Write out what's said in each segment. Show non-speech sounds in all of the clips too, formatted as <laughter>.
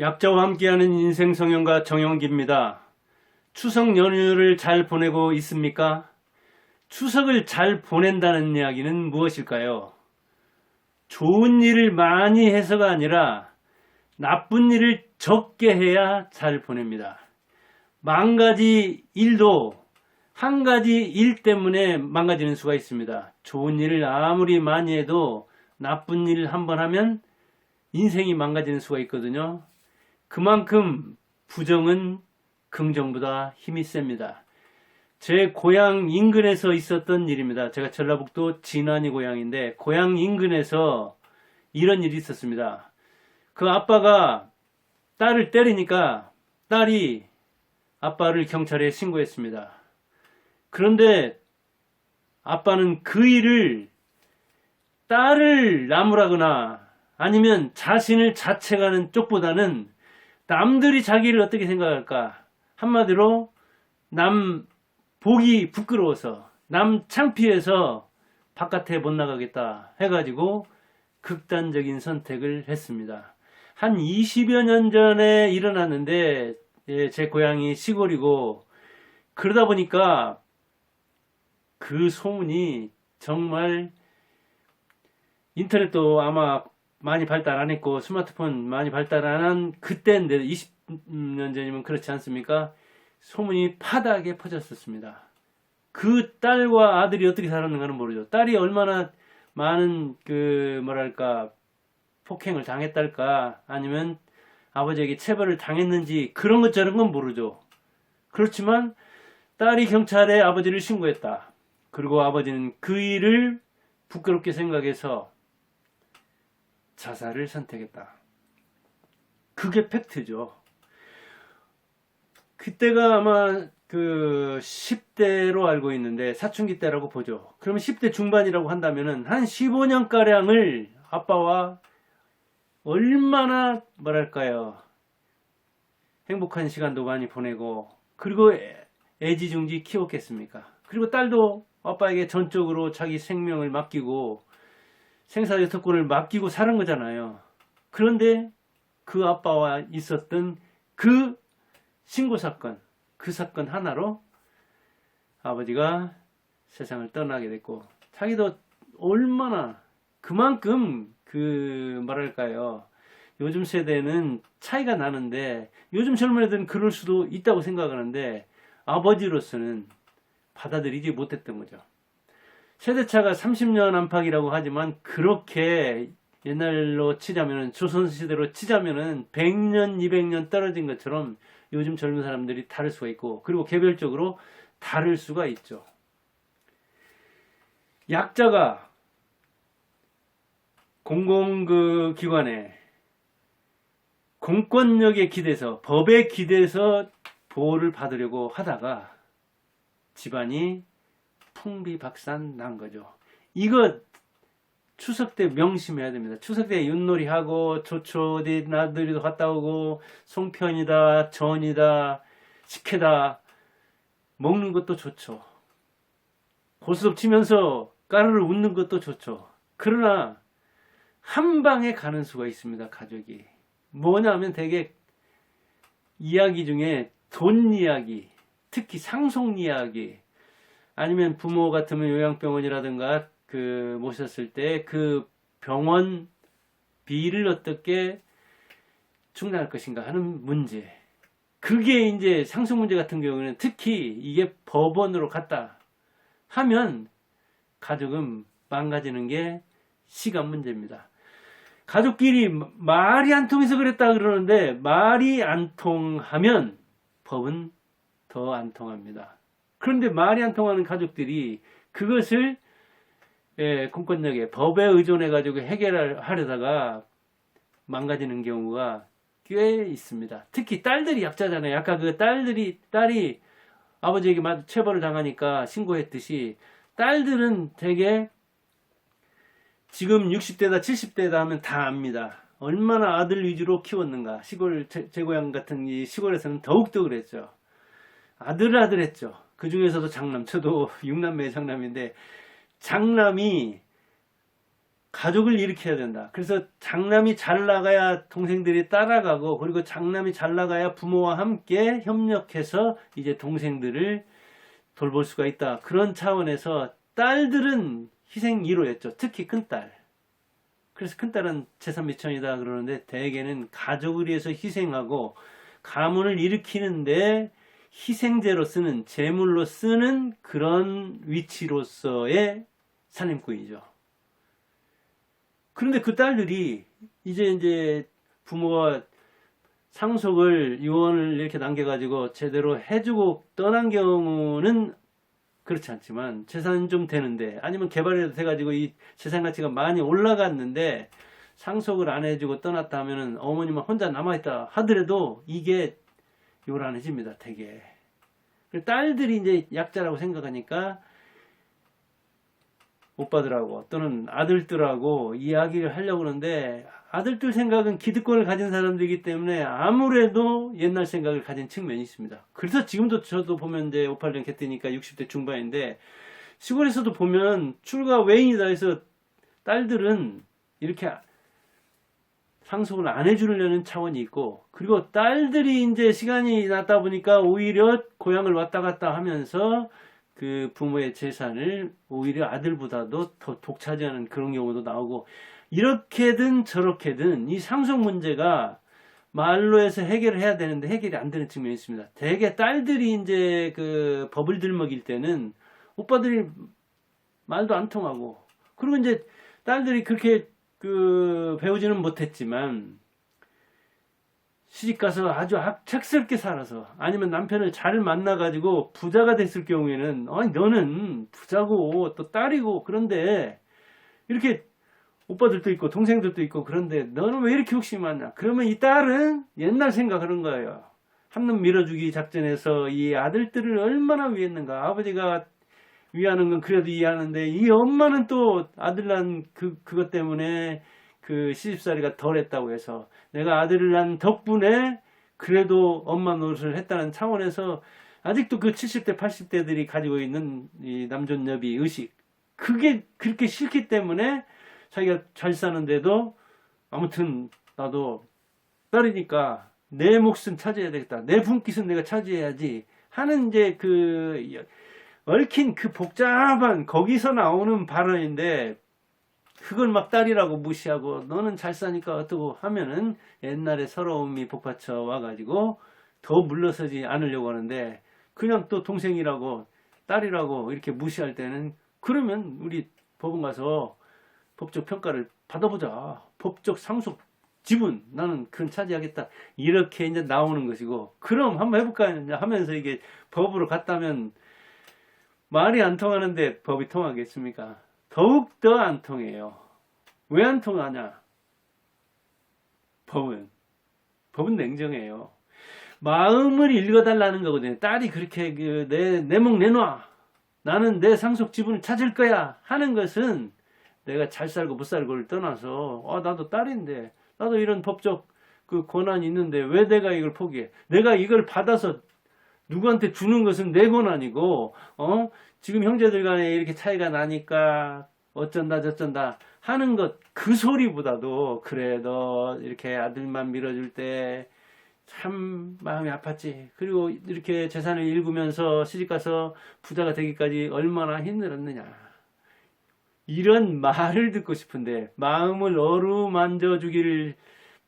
약자와 함께하는 인생 성형가 정영기입니다. 추석 연휴를 잘 보내고 있습니까? 추석을 잘 보낸다는 이야기는 무엇일까요? 좋은 일을 많이 해서가 아니라 나쁜 일을 적게 해야 잘 보냅니다. 만 가지 일도 한 가지 일 때문에 망가지는 수가 있습니다. 좋은 일을 아무리 많이 해도 나쁜 일을 한 번 하면 인생이 망가지는 수가 있거든요. 그만큼 부정은 긍정보다 힘이 셉니다. 제 고향 인근에서 있었던 일입니다. 제가 전라북도 진안이 고향인데 고향 인근에서 이런 일이 있었습니다. 그 아빠가 딸을 때리니까 딸이 아빠를 경찰에 신고했습니다. 그런데 아빠는 그 일을 딸을 나무라거나 아니면 자신을 자책하는 쪽보다는 남들이 자기를 어떻게 생각할까? 한마디로 남 보기 부끄러워서 남 창피해서 바깥에 못 나가겠다 해가지고 극단적인 선택을 했습니다. 한 20여 년 전에 일어났는데 예, 제 고향이 시골이고 그러다 보니까 그 소문이 정말 인터넷도 아마 많이 발달 안 했고 스마트폰 많이 발달 안 한 그때인데 20년 전이면 그렇지 않습니까? 소문이 파다하게 퍼졌었습니다. 그 딸과 아들이 어떻게 살았는가는 모르죠. 딸이 얼마나 많은 그 뭐랄까 폭행을 당했달까 아니면 아버지에게 체벌을 당했는지 그런 것 저런 건 모르죠. 그렇지만 딸이 경찰에 아버지를 신고했다. 그리고 아버지는 그 일을 부끄럽게 생각해서 자살을 선택했다. 그게 팩트죠. 그때가 아마 그 10대로 알고 있는데 사춘기 때라고 보죠. 그러면 10대 중반이라고 한다면은 한 15년가량을 아빠와 얼마나 뭐랄까요. 행복한 시간도 많이 보내고 그리고 애- 애지중지 키웠겠습니까? 그리고 딸도 아빠에게 전적으로 자기 생명을 맡기고 생사의 특권을 맡기고 사는 거잖아요. 그런데 그 아빠와 있었던 그 신고 사건, 그 사건 하나로 아버지가 세상을 떠나게 됐고, 자기도 얼마나 그만큼 그 뭐랄까요. 요즘 세대는 차이가 나는데 요즘 젊은 애들은 그럴 수도 있다고 생각하는데 아버지로서는 받아들이지 못했던 거죠. 세대차가 30년 안팎이라고 하지만 그렇게 옛날로 치자면은 조선시대로 치자면은 100년, 200년 떨어진 것처럼 요즘 젊은 사람들이 다를 수가 있고 그리고 개별적으로 다를 수가 있죠. 약자가 공공 그 기관에 공권력에 기대서 법에 기대서 보호를 받으려고 하다가 집안이 풍비박산 난 거죠. 이거 추석 때 명심해야 됩니다. 추석 때 윷놀이 하고 조초 어디 나들이도 갔다 오고 송편이다 전이다 식혜다 먹는 것도 좋죠. 고스톱 치면서 까르르 웃는 것도 좋죠. 그러나 한 방에 가는 수가 있습니다. 가족이 뭐냐면 되게 이야기 중에 돈 이야기, 특히 상속 이야기, 아니면 부모 같으면 요양병원이라든가 그 모셨을 때 그 병원 비를 어떻게 충당할 것인가 하는 문제. 그게 이제 상속 문제 같은 경우는 특히 이게 법원으로 갔다 하면 가족은 망가지는 게 시간 문제입니다. 가족끼리 말이 안 통해서 그랬다 그러는데 말이 안 통하면 법은 더 안 통합니다. 그런데 말이 안 통하는 가족들이 그것을 예, 공권력에 법에 의존해 가지고 해결하려다가 망가지는 경우가 꽤 있습니다. 특히 딸들이 약자잖아요. 아까 그 딸들이 딸이 아버지에게 마- 체벌을 당하니까 신고했듯이 딸들은 되게 지금 60대다 70대다 하면 다 압니다. 얼마나 아들 위주로 키웠는가. 시골 제, 제 고향 같은 이 시골에서는 더욱더 그랬죠. 아들 아들 했죠. 그 중에서도 장남. 저도 <laughs> 육남매 장남인데 장남이 가족을 일으켜야 된다. 그래서 장남이 잘 나가야 동생들이 따라가고 그리고 장남이 잘 나가야 부모와 함께 협력해서 이제 동생들을 돌볼 수가 있다. 그런 차원에서 딸들은 희생 1호였죠. 특히 큰 딸. 그래서 큰 딸은 재산 미천이다 그러는데 대개는 가족을 위해서 희생하고 가문을 일으키는데 희생제로 쓰는 제물로 쓰는 그런 위치로서의 살림꾼이죠. 그런데 그 딸들이 이제 이제 부모가 상속을 유언을 이렇게 남겨가지고 제대로 해주고 떠난 경우는 그렇지 않지만 재산은 좀 되는데 아니면 개발이 돼가지고 이 재산 가치가 많이 올라갔는데 상속을 안 해주고 떠났다 하면은 어머님은 혼자 남아있다 하더라도 이게 요란해집니다 되게 그리고 딸들이 이제 약자라고 생각하니까 오빠들하고 또는 아들들하고 이야기를 하려고 그러는데 아들들 생각은 기득권을 가진 사람들이기 때문에 아무래도 옛날 생각을 가진 측면이 있습니다. 그래서 지금도 저도 보면 이제 58년 개뜨니까 60대 중반인데 시골에서도 보면 출가 외인이다 해서 딸들은 이렇게 상속을 안 해주려는 차원이 있고 그리고 딸들이 이제 시간이 났다 보니까 오히려 고향을 왔다 갔다 하면서 그 부모의 재산을 오히려 아들보다도 더 독차지하는 그런 경우도 나오고 이렇게든 저렇게든 이 상속 문제가 말로 해서 해결을 해야 되는데 해결이 안 되는 측면이 있습니다. 대개 딸들이 이제 그 법을 들먹일 때는 오빠들이 말도 안 통하고 그리고 이제 딸들이 그렇게 그 배우지는 못했지만 시집 가서 아주 악착스럽게 살아서 아니면 남편을 잘 만나가지고 부자가 됐을 경우에는 아니 너는 부자고 또 딸이고 그런데 이렇게 오빠들도 있고 동생들도 있고 그런데 너는 왜 이렇게 욕심이 많냐? 그러면 이 딸은 옛날 생각하는 거예요. 한눈 밀어주기 작전에서 이 아들들을 얼마나 위했는가? 아버지가 위하는 건 그래도 이해하는데 이 엄마는 또 아들 난 그, 그것 때문에 그 시집살이가 덜 했다고 해서 내가 아들을 낳은 덕분에 그래도 엄마 노릇을 했다는 차원에서 아직도 그 70대, 80대들이 가지고 있는 이 남존여비 의식 그게 그렇게 싫기 때문에 자기가 잘 사는데도 아무튼 나도 딸이니까 내 몫은 차지해야 되겠다. 내 분깃은 내가 차지해야지 하는 이제 그 얽힌 그 복잡한 거기서 나오는 발언인데 그걸 막 딸이라고 무시하고 너는 잘 사니까 어떠고 하면은 옛날에 서러움이 복받쳐 와가지고 더 물러서지 않으려고 하는데 그냥 또 동생이라고 딸이라고 이렇게 무시할 때는 그러면 우리 법원 가서 법적 평가를 받아보자. 법적 상속 지분 나는 그건 차지하겠다. 이렇게 이제 나오는 것이고 그럼 한번 해볼까 하면서 이게 법으로 갔다면 말이 안 통하는데 법이 통하겠습니까? 더욱 더 안 통해요. 왜 안 통하냐? 법은 법은 냉정해요. 마음을 읽어달라는 거거든요. 딸이 그렇게 그 내 내목 내놔. 나는 내 상속 지분을 찾을 거야 하는 것은 내가 잘 살고 못 살고를 떠나서 아 나도 딸인데 나도 이런 법적 그 권한이 있는데 왜 내가 이걸 포기해? 내가 이걸 받아서 누구한테 주는 것은 내 권한이고 어? 지금 형제들 간에 이렇게 차이가 나니까 어쩐다 저쩐다 하는 것 그 소리보다도 그래 너 이렇게 아들만 밀어줄 때 참 마음이 아팠지. 그리고 이렇게 재산을 읽으면서 시집가서 부자가 되기까지 얼마나 힘들었느냐. 이런 말을 듣고 싶은데 마음을 어루만져 주기를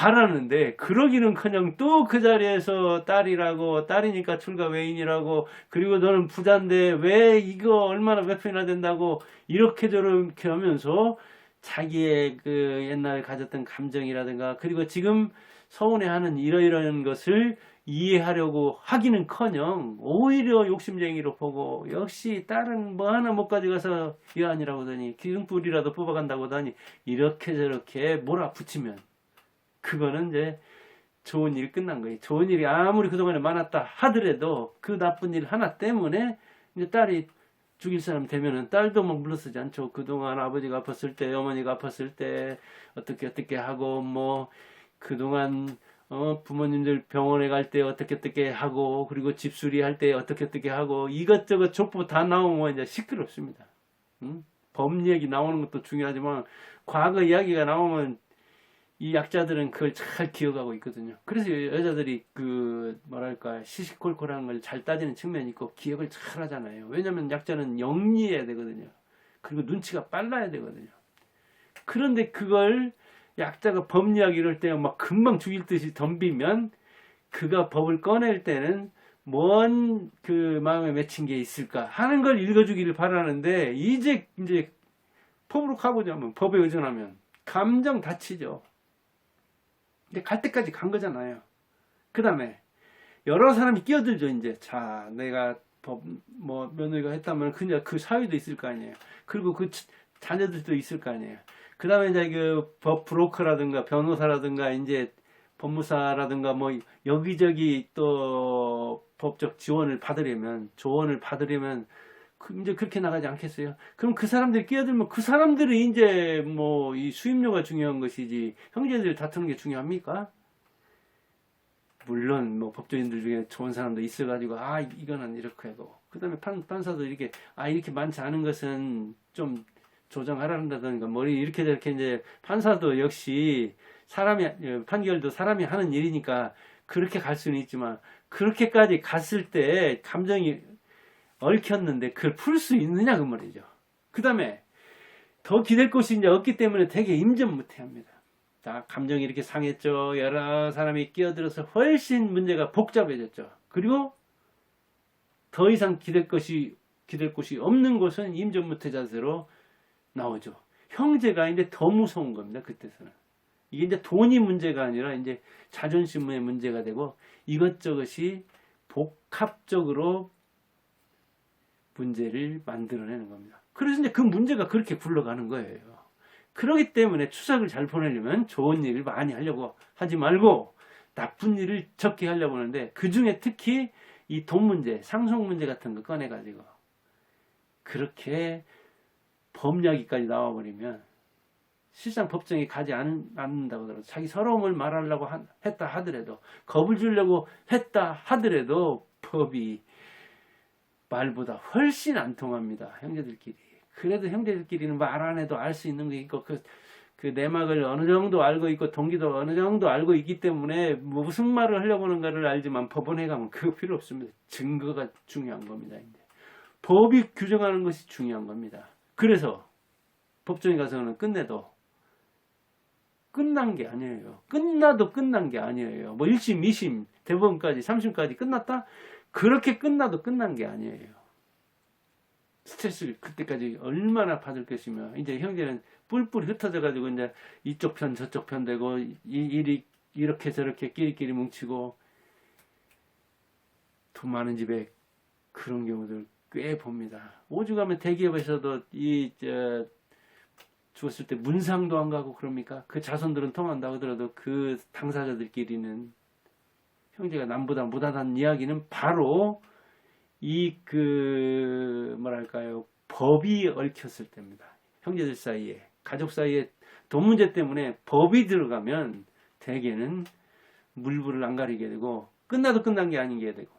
바라는데 그러기는커녕 또 그 자리에서 딸이라고 딸이니까 출가 외인이라고 그리고 너는 부자인데 왜 이거 얼마나 몇 편이나 된다고 이렇게 저렇게 하면서 자기의 그 옛날에 가졌던 감정이라든가 그리고 지금 서운해하는 이러이러한 것을 이해하려고 하기는커녕 오히려 욕심쟁이로 보고 역시 딸은 뭐 하나 못 가져가서 이안이라고 하더니 기둥뿌리라도 뽑아간다고 하더니 이렇게 저렇게 몰아붙이면 그거는 이제 좋은 일이 끝난 거예요. 좋은 일이 아무리 그동안에 많았다 하더라도 그 나쁜 일 하나 때문에 이제 딸이 죽일 사람 되면은 딸도 뭐 물러서지 않죠. 그동안 아버지가 아팠을 때, 어머니가 아팠을 때 어떻게 어떻게 하고 뭐 그동안 어, 부모님들 병원에 갈 때 어떻게 어떻게 하고 그리고 집수리 할 때 어떻게 어떻게 하고 이것저것 족보 다 나오면 이제 시끄럽습니다. 응? 법리얘기 나오는 것도 중요하지만 과거 이야기가 나오면 이 약자들은 그걸 잘 기억하고 있거든요. 그래서 여자들이 그 뭐랄까 시시콜콜한 걸 잘 따지는 측면이 있고 기억을 잘 하잖아요. 왜냐면 약자는 영리해야 되거든요. 그리고 눈치가 빨라야 되거든요. 그런데 그걸 약자가 법 이야기 이럴 때 막 금방 죽일 듯이 덤비면 그가 법을 꺼낼 때는 뭔 그 마음에 맺힌 게 있을까 하는 걸 읽어주기를 바라는데 이제 이제 법으로 가보자면 법에 의존하면 감정 다치죠. 근데 갈 때까지 간 거잖아요. 그 다음에 여러 사람이 끼어들죠 이제 자 내가 법 뭐 며느리가 했다면 그냥 그 사위도 있을 거 아니에요. 그리고 그 자- 자녀들도 있을 거 아니에요. 그 다음에 이제 그 법 브로커라든가 변호사라든가 이제 법무사라든가 뭐 여기저기 또 법적 지원을 받으려면 조언을 받으려면 그 이제 그렇게 나가지 않겠어요? 그럼 그 사람들이 끼어들면 그 사람들이 이제 뭐 이 수입료가 중요한 것이지 형제들 다투는 게 중요합니까? 물론 뭐 법조인들 중에 좋은 사람도 있어가지고 아 이거는 이렇게 하고 그다음에 판, 판사도 이렇게 아 이렇게 많지 않은 것은 좀 조정하라는다든가 머리 이렇게 저렇게 이제 판사도 역시 사람이 어, 판결도 사람이 하는 일이니까 그렇게 갈 수는 있지만 그렇게까지 갔을 때 감정이 얽혔는데 그걸 풀 수 있느냐 그 말이죠. 그 다음에 더 기댈 곳이 이제 없기 때문에 되게 임전무태합니다. 자, 감정이 이렇게 상했죠. 여러 사람이 끼어들어서 훨씬 문제가 복잡해졌죠. 그리고 더 이상 기댈 것이 기댈 곳이 없는 곳은 임전무태 자세로 나오죠. 형제가 이제 더 무서운 겁니다. 그때서는 이게 이제 돈이 문제가 아니라 이제 자존심의 문제가 되고 이것저것이 복합적으로 문제를 만들어내는 겁니다. 그래서 이제 그 문제가 그렇게 굴러가는 거예요. 그렇기 때문에 추석을 잘 보내려면 좋은 일을 많이 하려고 하지 말고 나쁜 일을 적게 하려고 하는데 그 중에 특히 이 돈 문제, 상속 문제 같은 거 꺼내가지고 그렇게 법약이까지 나와버리면 실상 법정에 가지 않, 않는다고 하더라도 자기 서러움을 말하려고 하- 했다 하더라도 겁을 주려고 했다 하더라도 법이 말보다 훨씬 안 통합니다. 형제들끼리. 그래도 형제들끼리는 말 안 해도 알 수 있는 게 있고 그, 그 내막을 어느 정도 알고 있고 동기도 어느 정도 알고 있기 때문에 뭐 무슨 말을 하려고 하는가를 알지만 법원에 가면 그거 필요 없습니다. 증거가 중요한 겁니다. 이제. 법이 규정하는 것이 중요한 겁니다. 그래서 법정에 가서는 끝내도 끝난 게 아니에요. 끝나도 끝난 게 아니에요. 뭐 1심, 2심, 대법원까지, 3심까지 끝났다? 그렇게 끝나도 끝난 게 아니에요. 스트레스를 그때까지 얼마나 받을 것이며, 이제 형제는 뿔뿔이 흩어져 가지고 이제 이쪽 편 저쪽 편 되고, 이 일이 이렇게 저렇게 끼리끼리 뭉치고, 돈 많은 집에 그런 경우들 꽤 봅니다. 오죽하면 대기업에서도 이, 저, 죽었을 때 문상도 안 가고 그럽니까? 그 자손들은 통한다 하더라도 그 당사자들끼리는 형제가 남보다 못하다는 이야기는 바로 이 그 뭐랄까요 법이 얽혔을 때입니다. 형제들 사이에 가족 사이에 돈 문제 때문에 법이 들어가면 대개는 물불을 안 가리게 되고 끝나도 끝난 게 아닌 게 되고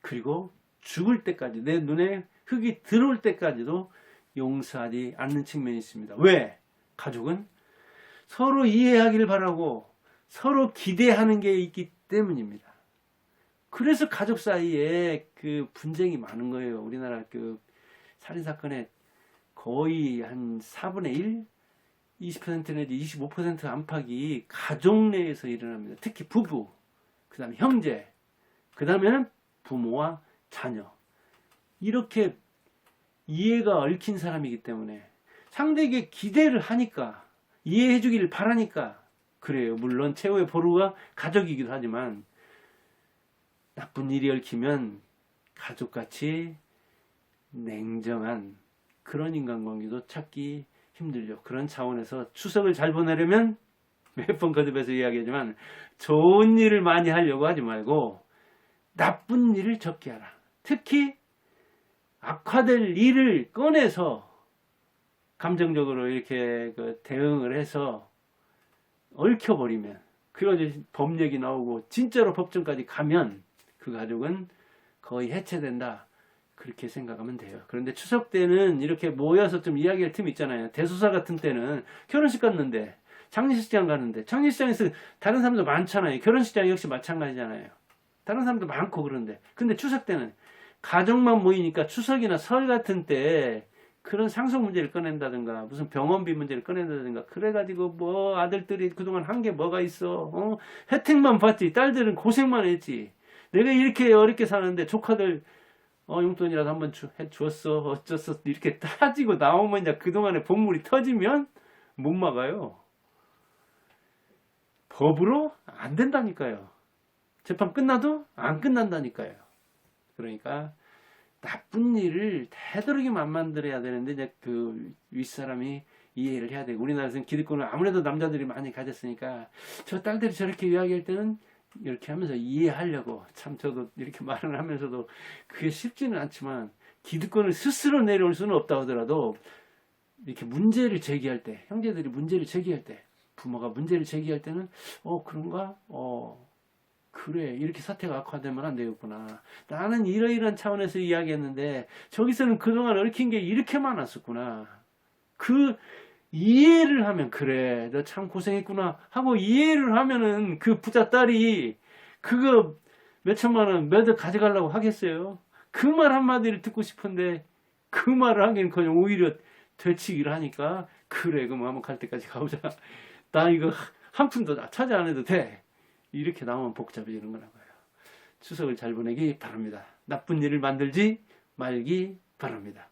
그리고 죽을 때까지 내 눈에 흙이 들어올 때까지도 용서하지 않는 측면이 있습니다. 왜? 가족은 서로 이해하기를 바라고 서로 기대하는 게 있기 때문입니다. 그래서 가족 사이에 그 분쟁이 많은 거예요. 우리나라 그 살인 사건의 거의 한 4분의 1, 20% 내지 25% 안팎이 가족 내에서 일어납니다. 특히 부부, 그 다음에 형제, 그 다음에는 부모와 자녀. 이렇게 이해가 얽힌 사람이기 때문에 상대에게 기대를 하니까 이해해 주기를 바라니까 그래요. 물론 최후의 보루가 가족이기도 하지만 나쁜 일이 얽히면 가족같이 냉정한 그런 인간관계도 찾기 힘들죠. 그런 차원에서 추석을 잘 보내려면 몇 번 거듭해서 이야기하지만 좋은 일을 많이 하려고 하지 말고 나쁜 일을 적게 하라. 특히 악화될 일을 꺼내서 감정적으로 이렇게 그 대응을 해서 얽혀버리면 그러지 법력이 나오고 진짜로 법정까지 가면 그 가족은 거의 해체된다. 그렇게 생각하면 돼요. 그런데 추석 때는 이렇게 모여서 좀 이야기할 틈이 있잖아요. 대소사 같은 때는 결혼식 갔는데 장례식장 가는데 장례식장에서 다른 사람도 많잖아요. 결혼식장 역시 마찬가지잖아요. 다른 사람도 많고 그런데 근데 추석 때는 가족만 모이니까 추석이나 설 같은 때 그런 상속 문제를 꺼낸다든가 무슨 병원비 문제를 꺼낸다든가 그래가지고 뭐 아들들이 그동안 한 게 뭐가 있어? 어? 혜택만 받지. 딸들은 고생만 했지. 내가 이렇게 어렵게 사는데 조카들 어 용돈이라도 한번 주, 해 주었어? 어쩌어 이렇게 따지고 나오면 이제 그동안에 본물이 터지면 못 막아요. 법으로 안 된다니까요. 재판 끝나도 안 끝난다니까요. 그러니까 나쁜 일을 되도록이면 안 만들어야 되는데 이제 그 윗사람이 이해를 해야 되고 우리나라에서는 기득권을 아무래도 남자들이 많이 가졌으니까 저 딸들이 저렇게 이야기할 때는 이렇게 하면서 이해하려고 참 저도 이렇게 말을 하면서도 그게 쉽지는 않지만 기득권을 스스로 내려올 수는 없다 하더라도 이렇게 문제를 제기할 때 형제들이 문제를 제기할 때 부모가 문제를 제기할 때는 어 그런가? 어 그래 이렇게 사태가 악화되면 안 되겠구나. 나는 이러이러한 차원에서 이야기했는데 저기서는 그동안 얽힌 게 이렇게 많았었구나. 그 이해를 하면 그래 너 참 고생했구나 하고 이해를 하면은 그 부자 딸이 그거 몇 천만 원 몇 억 가져가려고 하겠어요? 그 말 한마디를 듣고 싶은데 그 말을 하기는 그냥 오히려 되치기를 하니까 그래 그럼 한번 갈 때까지 가보자. 나 이거 한 푼도 차지 안 해도 돼 이렇게 나오면 복잡해지는 거라고요. 추석을 잘 보내기 바랍니다. 나쁜 일을 만들지 말기 바랍니다